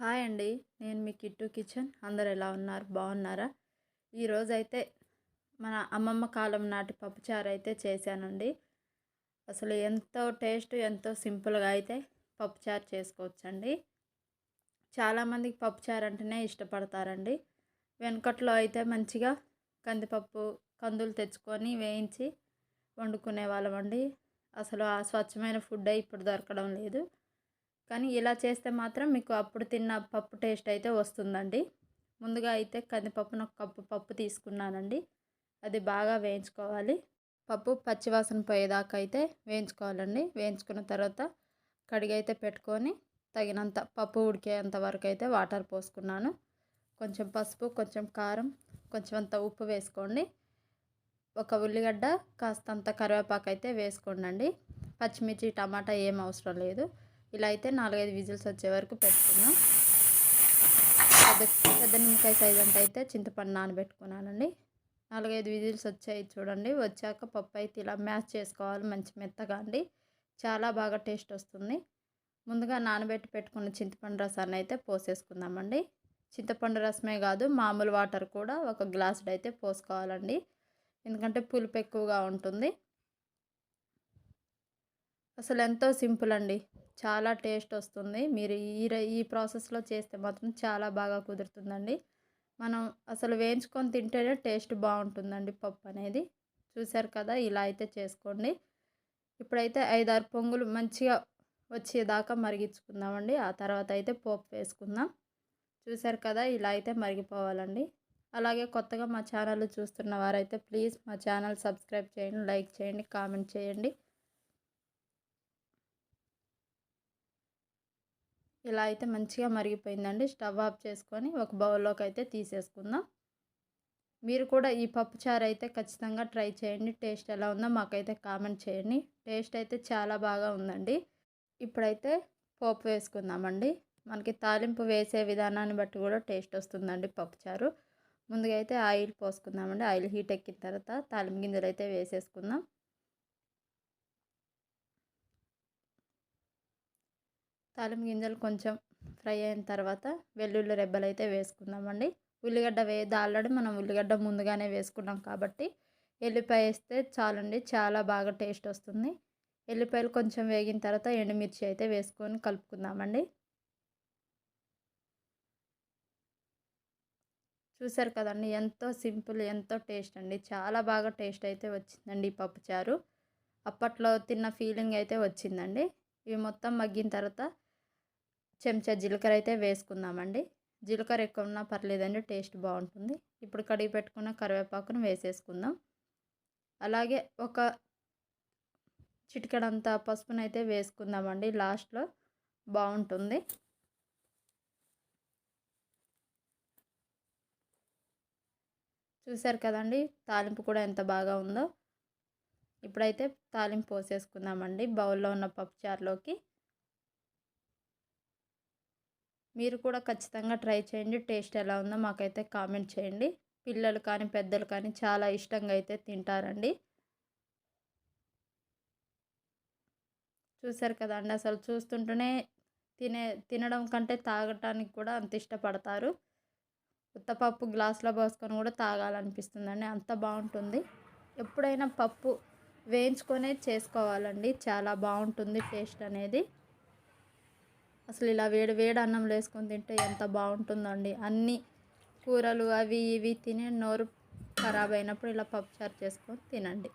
Hi అండి. నేను మీ kit kitchen. అందరు ఎలా ఉన్నారు? బాగున్నారా? ఈరోజైతే మన అమ్మమ్మ కాలం నాటి పప్పుచారు అయితే చేశానండి. అసలు ఎంతో టేస్ట్ ఎంతో సింపుల్గా అయితే పప్పుచారు చేసుకోవచ్చండి. చాలామందికి పప్పుచారు అంటేనే ఇష్టపడతారండి. వెనకట్లో అయితే మంచిగా కందిపప్పు కందులు తెచ్చుకొని వేయించి వండుకునే వాళ్ళమండి. అసలు ఆ స్వచ్ఛమైన ఫుడ్ ఇప్పుడు దొరకడం లేదు. కానీ ఇలా చేస్తే మాత్రం మీకు అప్పుడు తిన్న పప్పు టేస్ట్ అయితే వస్తుందండి. ముందుగా అయితే కందిపప్పును ఒక కప్పు పప్పు తీసుకున్నానండి. అది బాగా వేయించుకోవాలి. పప్పు పచ్చివాసన పోయేదాకా అయితే వేయించుకోవాలండి. వేయించుకున్న తర్వాత కడిగైతే పెట్టుకొని తగినంత పప్పు ఉడికేంత వరకు అయితే వాటర్ పోసుకున్నాను. కొంచెం పసుపు కొంచెం కారం కొంచెం అంత ఉప్పు వేసుకోండి. ఒక ఉల్లిగడ్డ కాస్తంత కరివేపాకు అయితే వేసుకోండి పచ్చిమిర్చి టమాటా ఏం అవసరం లేదు. ఇలా అయితే నాలుగైదు విజిల్స్ వచ్చే వరకు పెట్టుకున్నాం పెద్ద పెద్ద నిమ్మకాయ సైజ్ అంటే అయితే చింతపండు నానబెట్టుకున్నానండి. నాలుగైదు విజిల్స్ వచ్చాయి చూడండి. వచ్చాక పప్పు అయితే ఇలా మ్యాష్ చేసుకోవాలి మంచి మెత్తగా అండి. చాలా బాగా టేస్ట్ వస్తుంది. ముందుగా నానబెట్టి పెట్టుకున్న చింతపండు రసాన్ని అయితే పోసేసుకుందామండి. చింతపండు రసమే కాదు మామూలు వాటర్ కూడా ఒక గ్లాసుడు అయితే పోసుకోవాలండి. ఎందుకంటే పులుపు ఎక్కువగా ఉంటుంది. అసలు ఎంతో సింపుల్ అండి. చాలా టేస్ట్ వస్తుంది. మీరు ఈ ఈ ప్రాసెస్లో చేస్తే మాత్రం చాలా బాగా కుదురుతుందండి. మనం అసలు వేయించుకొని తింటేనే టేస్ట్ బాగుంటుందండి పప్పు అనేది. చూసారు కదా ఇలా అయితే చేసుకోండి. ఇప్పుడైతే ఐదారు పొంగులు మంచిగా వచ్చేదాకా మరిగించుకుందామండి. ఆ తర్వాత అయితే పోపు వేసుకుందాం. చూసారు కదా ఇలా అయితే మరిగిపోవాలండి. అలాగే కొత్తగా మా ఛానల్ చూస్తున్న వారైతే ప్లీజ్ మా ఛానల్ సబ్స్క్రైబ్ చేయండి లైక్ చేయండి కామెంట్ చేయండి. ఇలా అయితే మంచిగా మరిగిపోయిందండి. స్టవ్ ఆఫ్ చేసుకొని ఒక బౌల్లోకి అయితే తీసేసుకుందాం. మీరు కూడా ఈ పప్పు చారు అయితే ఖచ్చితంగా ట్రై చేయండి. టేస్ట్ ఎలా ఉందో మాకైతే కామెంట్ చేయండి. టేస్ట్ అయితే చాలా బాగా ఉందండి. ఇప్పుడైతే పోపు వేసుకుందామండి. మనకి తాలింపు వేసే విధానాన్ని బట్టి కూడా టేస్ట్ వస్తుందండి పప్పుచారు ముందుగా అయితే ఆయిల్ పోసుకుందామండి. ఆయిల్ హీట్ ఎక్కిన తర్వాత తాలింపు గింజలు అయితే వేసేసుకుందాం. తాలింపు గింజలు కొంచెం ఫ్రై అయిన తర్వాత వెల్లుల్లి రెబ్బలు అయితే వేసుకుందామండి. ఉల్లిగడ్డ వే ఆల్రెడీ మనం ఉల్లిగడ్డ ముందుగానే వేసుకున్నాం కాబట్టి ఎల్లిపాయ వేస్తే చాలండి చాలా బాగా టేస్ట్ వస్తుంది. ఎల్లిపాయలు కొంచెం వేగిన తర్వాత ఎండుమిర్చి అయితే వేసుకొని కలుపుకుందామండి. చూసారు కదండి ఎంతో సింపుల్ ఎంతో టేస్ట్ అండి. చాలా బాగా టేస్ట్ అయితే వచ్చిందండి ఈ పప్పుచారు. అప్పట్లో తిన్న ఫీలింగ్ అయితే వచ్చిందండి. ఇవి మొత్తం మగ్గిన తర్వాత చెంచా జీలకర్ర అయితే వేసుకుందామండి. జీలకర్ర ఎక్కువ ఉన్నా పర్లేదండి టేస్ట్ బాగుంటుంది. ఇప్పుడు కడిగి పెట్టుకున్న కరివేపాకును వేసేసుకుందాం. అలాగే ఒక చిటికడంత పసుపునైతే వేసుకుందామండి లాస్ట్లో బాగుంటుంది. చూసారు కదండి తాలింపు కూడా ఎంత బాగా ఉందో. ఇప్పుడైతే తాలింపు పోసేసుకుందామండి బౌల్లో ఉన్న పప్పుచారులోకి మీరు కూడా ఖచ్చితంగా ట్రై చేయండి. టేస్ట్ ఎలా ఉందో మాకైతే కామెంట్ చేయండి. పిల్లలు కానీ పెద్దలు కానీ చాలా ఇష్టంగా అయితే తింటారండి. చూసారు కదండి అసలు చూస్తుంటేనే తినే తినడం కంటే తాగటానికి కూడా అంత ఇష్టపడతారు. ఉత్తపప్పు గ్లాస్లో పోసుకొని కూడా తాగాలనిపిస్తుందండి. అంత బాగుంటుంది. ఎప్పుడైనా పప్పు వేయించుకొనే చేసుకోవాలండి. చాలా బాగుంటుంది టేస్ట్ అనేది. అసలు ఇలా వేడి వేడి అన్నంలో వేసుకొని తింటే ఎంత బాగుంటుందండి. అన్ని కూరలు అవి ఇవి తినే నోరు ఖరాబ్ అయినప్పుడు ఇలా పప్పుచారు చేసుకొని తినండి.